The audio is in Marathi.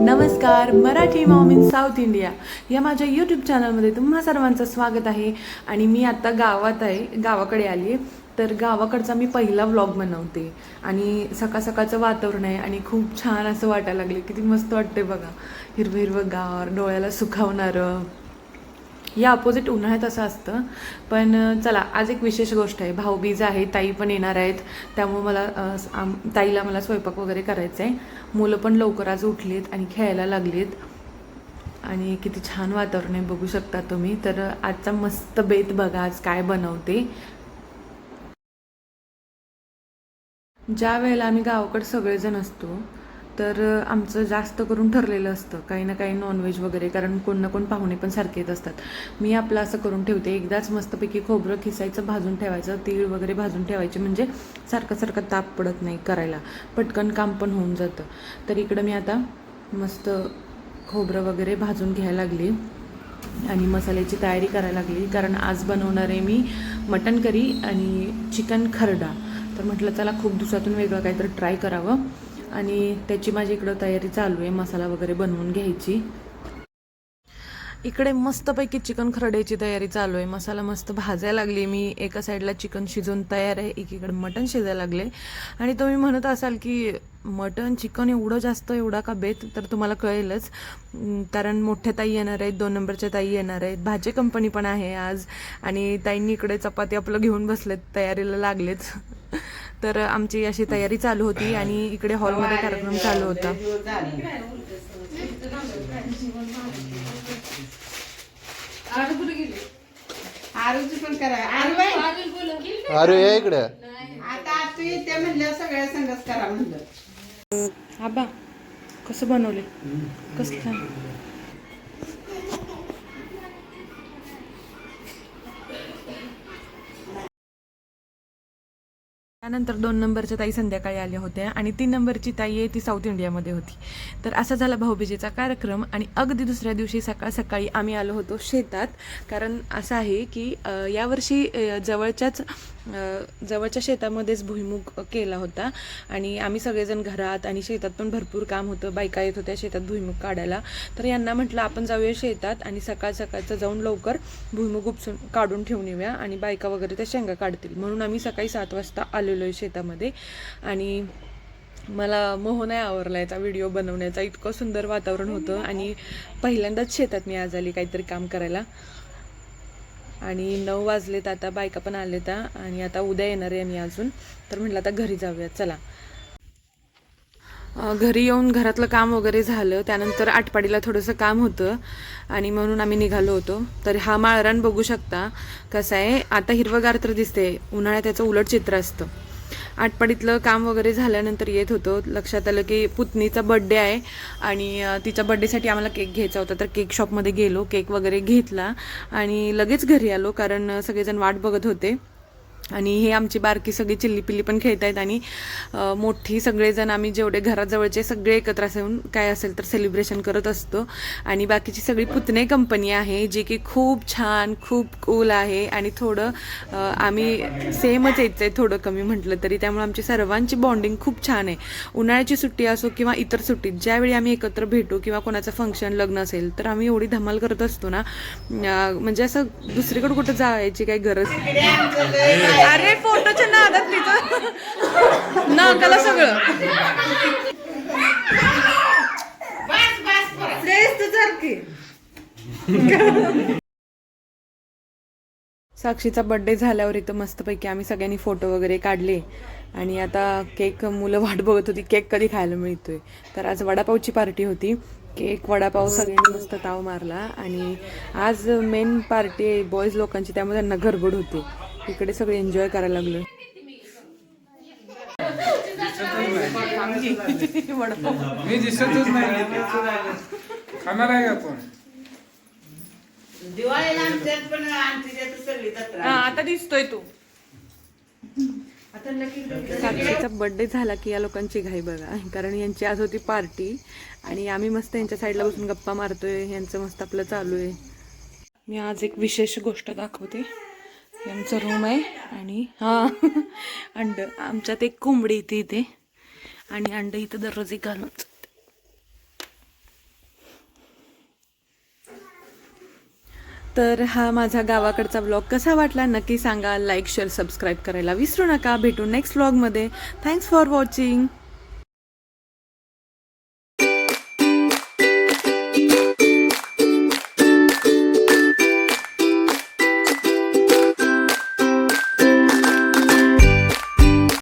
नमस्कार Marathi mom in South India या माझ्या यूट्यूब चॅनलमध्ये तुम्हा सर्वांचं स्वागत आहे. आणि मी आत्ता गावात आहे गावाकडे आली आहे तर गावाकडचा मी पहिला व्लॉग बनवते. आणि सकाळ सकाळचं वातावरण आहे आणि खूप छान असं वाटायला लागले किती मस्त वाटते बघा. हिरवं हिरवं गार डोळ्याला सुखावणारं. या अपोजिट उन्हाळ्यात असं असतं. पण चला आज एक विशेष गोष्ट आहे. भाऊबीज आहे ताई पण येणार आहेत. त्यामुळे मला आम- ताईला मला स्वयंपाक वगैरे करायचा आहे. मुलं पण लवकर आज उठलीत आणि खेळायला लागलीत. आणि किती छान वातावरण आहे बघू शकता तुम्ही. तर आजचा मस्त बेत बघा आज काय बनवते. ज्या वेळेला आम्ही गावाकडे सगळेजण असतो तर आमचं जास्त करून ठरलेलं असतं. काही ना काही नॉनव्हेज वगैरे कारण कोण ना कोण पाहुणे पण सारखे येत असतात. मी आपलं असं करून ठेवते. एकदाच मस्तपैकी खोबरं खिसायचं भाजून ठेवायचं. तीळ वगैरे भाजून ठेवायचे. म्हणजे सारखं सारखं ताप पडत नाही करायला. पटकन काम पण होऊन जातं. तर इकडं मी आता मस्त खोबरं वगैरे भाजून घ्यायला लागली. आणि मसाल्याची तयारी करायला लागली. कारण आज बनवणार आहे मी मटन करी आणि चिकन खरडा. तर म्हटलं चला खूप दिवसातून वेगळं काहीतरी ट्राय करावं. आणि त्याची माझी इकडं तयारी चालू आहे मसाला वगैरे बनवून घ्यायची. इकडे मस्तपैकी चिकन खरड्याची तयारी चालू आहे. मसाला मस्त भाजायला लागली मी एका साईडला चिकन शिजवून तयार आहे एकीकडे मटण शिजायला लागले आणि तुम्ही म्हणत असाल की मटण चिकन एवढं जास्त एवढा का बेत? तर तुम्हाला कळेलच. कारण मोठ्या ताई येणार आहेत दोन नंबरच्या ताई येणार आहेत. भाजी कंपनी पण आहे आज. आणि ताईंनी इकडे चपाती आपलं घेऊन बसलेत तयारीला लागलेच तर आमची अशी तयारी चालू होती आणि इकडे हॉलमध्ये कार्यक्रम चालू होता. आरूची पण करा. आरू बाई. अरे या इकडे. आता तू येते म्हणलं सगळ्या संगच करा म्हणलं. आबा कसं बनवले कसं त्यानंतर दोन नंबरच्या ताई संध्याकाळी आल्या होत्या आणि तीन नंबरची ताई आहे ती साऊथ इंडियामध्ये होती. तर असा झाला भाऊबीजेचा कार्यक्रम आणि अगदी दुसऱ्या दिवशी सकाळ सकाळी आम्ही आलो होतो शेतात. कारण असं आहे की यावर्षी जवळच्याच जवळच्या शेतामध्येच भुईमुग केला होता. आणि आम्ही सगळेजण घरात आणि शेतात पण भरपूर काम होतं. बायका येत होत्या शेतात भुईमुग काढायला. तर यांना म्हटलं आपण जाऊया शेतात आणि सकाळ सकाळचं जाऊन लवकर भुईमुग उपसून काढून ठेवून येऊया आणि बायका वगैरे त्या शेंगा काढतील. म्हणून आम्ही सकाळी सात वाजता आलेलो आहे शेतामध्ये. आणि मला मोह नाही आवरला याचा व्हिडिओ बनवण्याचा. इतकं सुंदर वातावरण होतं आणि पहिल्यांदाच शेतात मी आज आली काहीतरी काम करायला. आणि नऊ वाजलेत आता बायका पण आलेत आता आणि आता उद्या येणार आहे आम्ही अजून. तर म्हटलं आता घरी जाऊया चला. घरी येऊन घरातलं काम वगैरे झालं त्यानंतर आटपाडीला थोडंसं काम होतं. आणि म्हणून आम्ही निघालो होतो. तर हा माळरान बघू शकता कसं आहे. आता हिरवगार तर दिसते उन्हाळ्यात त्याचं उलट चित्र असतं. आटपाडीतलं काम वगैरे झाल्यानंतर येत होतो. लक्षात आलं की पुतणीचा बड्डे आहे आणि तिच्या बड्डेसाठी आम्हाला केक घ्यायचा होता. तर केक शॉपमध्ये गेलो केक वगैरे घेतला आणि लगेच घरी आलो कारण सगळेजण वाट बघत होते. आणि हे आमची बारकी सगळी चिल्ली पिल्ली पण खेळत आहेत आणि मोठी सगळेजण आम्ही जेवढे घराजवळचे सगळे एकत्र असून काय असेल तर सेलिब्रेशन करत असतो. आणि बाकीची सगळी पुतणे कंपनी आहे जी की खूप छान खूप कूल आहे आणि थोडं आम्ही सेमच यायचं आहे थोडं कमी म्हटलं तरी. त्यामुळे आमची सर्वांची बॉन्डिंग खूप छान आहे. उन्हाळ्याची सुट्टी असो किंवा इतर सुट्टीत ज्यावेळी आम्ही एकत्र भेटू किंवा कोणाचं फंक्शन लग्न असेल तर आम्ही एवढी धमाल करत असतो ना. म्हणजे असं दुसरीकडे कुठं जायची काही गरज अरे फोटोच्या नादात तिचं नाकाला सगळं. साक्षीचा बर्थडे झाल्यावर इथं मस्तपैकी आम्ही सगळ्यांनी फोटो वगैरे काढले. आणि आता केक मुलं वाट बघत होती. केक कधी खायला मिळतोय. तर आज वडापावची पार्टी होती. केक वडापाव सगळ्यांनी मस्त ताव मारला. आणि आज मेन पार्टी आहे बॉयज लोकांची. त्यामुळे त्यांना गडबड होती. इकडे सगळे एन्जॉय करायला लागलो मी दिसतच नाही. खाणार आहे का आपण? दिवाळीला आमच्यात पण आमच्या सगळी जत्रा. आता दिसतोय तू. साक्षीचा बर्थडे झाला की या लोकांची घाई बघा. कारण यांची आज होती पार्टी आणि आम्ही मस्त यांच्या साईडला बसून गप्पा मारतोय. यांचं मस्त आपलं चालू आहे. मी आज एक विशेष गोष्ट दाखवते. हे आमचं रूम आहे आणि हां. अंड आमच्यात एक कोंबडी इथे इथे. आणि अंड इथं दररोज एक घालून तर हा माझा गावाकडचा ब्लॉग कसा वाटला नक्की सांगा. लाईक शेअर सबस्क्राईब करायला विसरू नका. भेटू नेक्स्ट ब्लॉगमध्ये थँक्स फॉर वॉचिंग